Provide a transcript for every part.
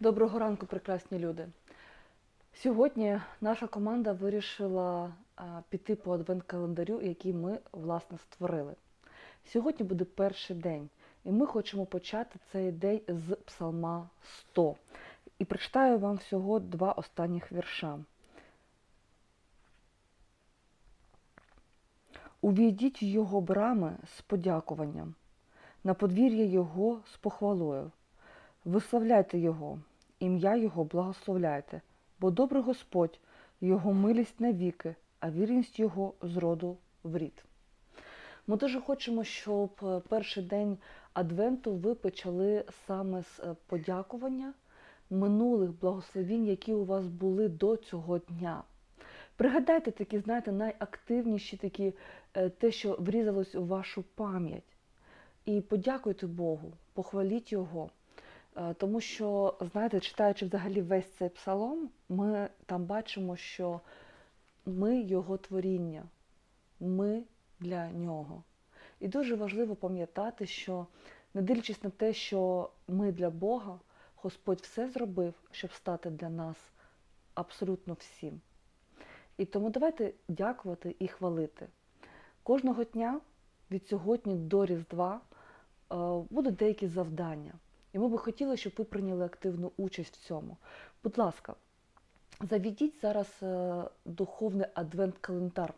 Доброго ранку, прекрасні люди. Сьогодні наша команда вирішила піти по адвент-календарю, який ми власне створили. Сьогодні буде перший день, і ми хочемо почати цей день з Псалма 100. І прочитаю вам всього два останніх вірша. Увійдіть в його брами з подякуванням, на подвір'я його з похвалою. Виславляйте Його, ім'я Його благословляйте, бо добрий Господь, Його милість навіки, а вірність Його з роду в рід. Ми дуже хочемо, щоб е, перший день Адвенту ви почали саме з е, подякування минулих благословінь, які у вас були до цього дня. Пригадайте такі, знаєте, найактивніші такі, е, те, що врізалось у вашу пам'ять. І подякуйте Богу, похваліть Його. Е, Тому що, знаєте, читаючи взагалі весь цей псалом, ми там бачимо, що ми його творіння, ми для нього. І дуже важливо пам'ятати, що не дивлячись на те, що ми для Бога, Господь все зробив, щоб стати для нас абсолютно всім. І тому давайте дякувати і хвалити. Кожного дня від сьогодні до Різдва е, будуть деякі завдання. І ми би хотіли, щоб ви прийняли активну участь в цьому. Будь ласка, заведіть зараз е, духовний адвент-календар,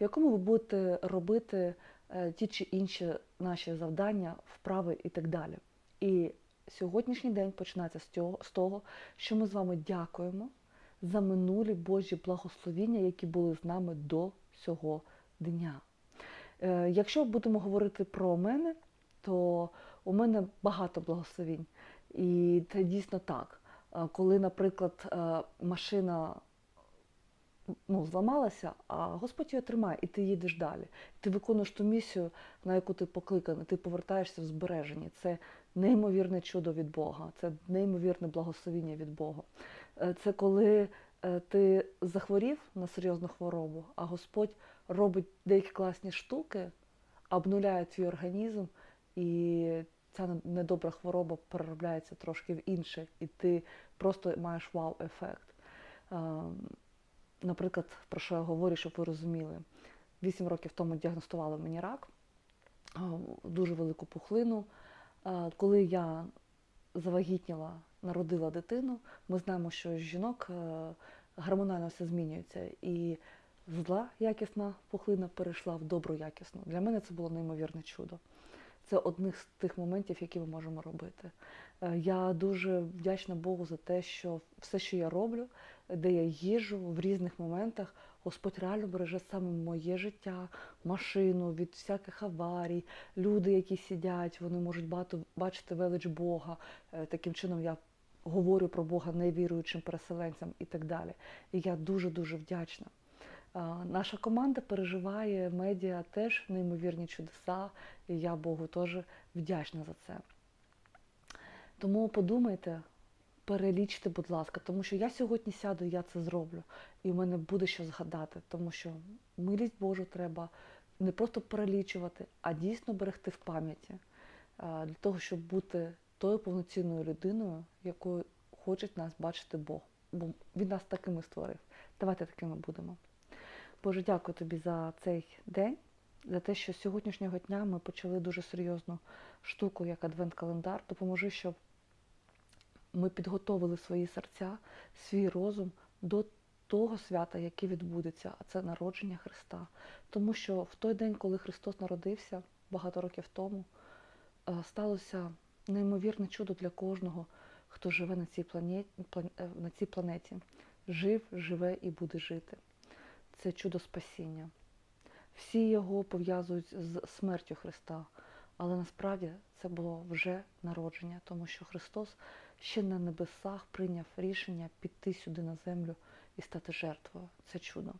в якому ви будете робити е, ті чи інші наші завдання, вправи і так далі. І сьогоднішній день починається з того, що ми з вами дякуємо за минулі Божі благословіння, які були з нами до цього дня. Е, Якщо будемо говорити про мене, то у мене багато благословінь. І це дійсно так. Е, Коли, наприклад, е, машина ну, зламалася, а Господь її тримає, і ти їдеш далі. Ти виконуєш ту місію, на яку ти покликаний, ти повертаєшся в збереження. Це неймовірне чудо від Бога, це неймовірне благословіння від Бога. Е, Це коли ти захворів на серйозну хворобу, а Господь робить деякі класні штуки, обнуляє твій організм, і ця недобра хвороба переробляється трошки в інше, і ти просто маєш вау-ефект. Ем, Наприклад, про що я говорю, щоб ви розуміли. Вісім років тому діагностували мені рак, дуже велику пухлину. Коли я завагітніла, народила дитину, ми знаємо, що жінок е, гормонально все змінюється. І зла якісна пухлина перейшла в добру якісну. Для мене це було неймовірне чудо. Це одних з тих моментів, які ми можемо робити. Е, Я дуже вдячна Богу за те, що все, що я роблю, де я їжу в різних моментах, Господь реально береже саме моє життя, машину від всяких аварій, люди, які сидять, вони можуть багато бачити велич Бога. Е, Таким чином я говорю про Бога невіруючим переселенцям і так далі. І я дуже-дуже вдячна. Наша команда переживає медіа теж неймовірні чудеса, і я Богу теж вдячна за це. Тому подумайте, перелічте, будь ласка, тому що я сьогодні сяду, я це зроблю, і в мене буде що згадати, тому що милість Божу треба не просто перелічувати, а дійсно берегти в пам'яті для того, щоб бути тою повноцінною людиною, якою хоче нас бачити Бог. Бо він нас такими створив. Давайте такими будемо. Боже, дякую тобі за цей день, за те, що з сьогоднішнього дня ми почали дуже серйозну штуку, як адвент-календар. Допоможи, щоб ми підготовили свої серця, свій розум до того свята, яке відбудеться, а це народження Христа. Тому що в той день, коли Христос народився, багато років тому, е, сталося неймовірне чудо для кожного, хто живе на цій планеті, на цій планеті. Жив, живе і буде жити. Це чудо спасіння. Всі його пов'язують з смертю Христа, але насправді це було вже народження, тому що Христос ще на небесах прийняв рішення піти сюди на землю і стати жертвою. Це чудо.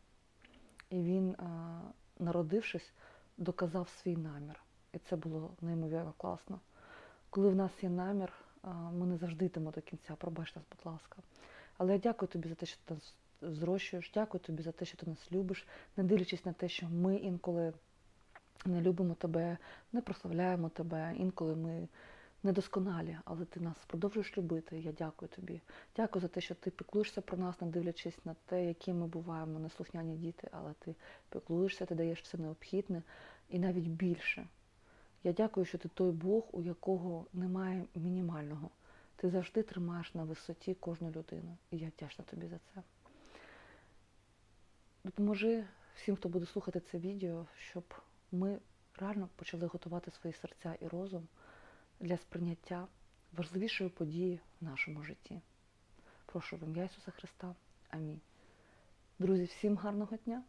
І він, народившись, доказав свій намір. І це було неймовірно класно. Коли в нас є намір, ми не завжди йдемо до кінця. Пробач нас, будь ласка. Але я дякую тобі за те, що ти зрощуєш. Дякую тобі за те, що ти нас любиш, не дивлячись на те, що ми інколи не любимо тебе, не прославляємо тебе, інколи ми недосконалі, але ти нас продовжуєш любити. Я дякую тобі. Дякую за те, що ти піклуєшся про нас, не дивлячись на те, які ми буваємо неслухняні діти, але ти піклуєшся, ти даєш все необхідне і навіть більше. Я дякую, що ти той Бог, у якого немає мінімального. Ти завжди тримаєш на висоті кожну людину. І я вдячна тобі за це. Допоможи всім, хто буде слухати це відео, щоб ми реально почали готувати свої серця і розум для сприйняття важливішої події в нашому житті. Прошу в ім'я Ісуса Христа. Амінь. Друзі, всім гарного дня!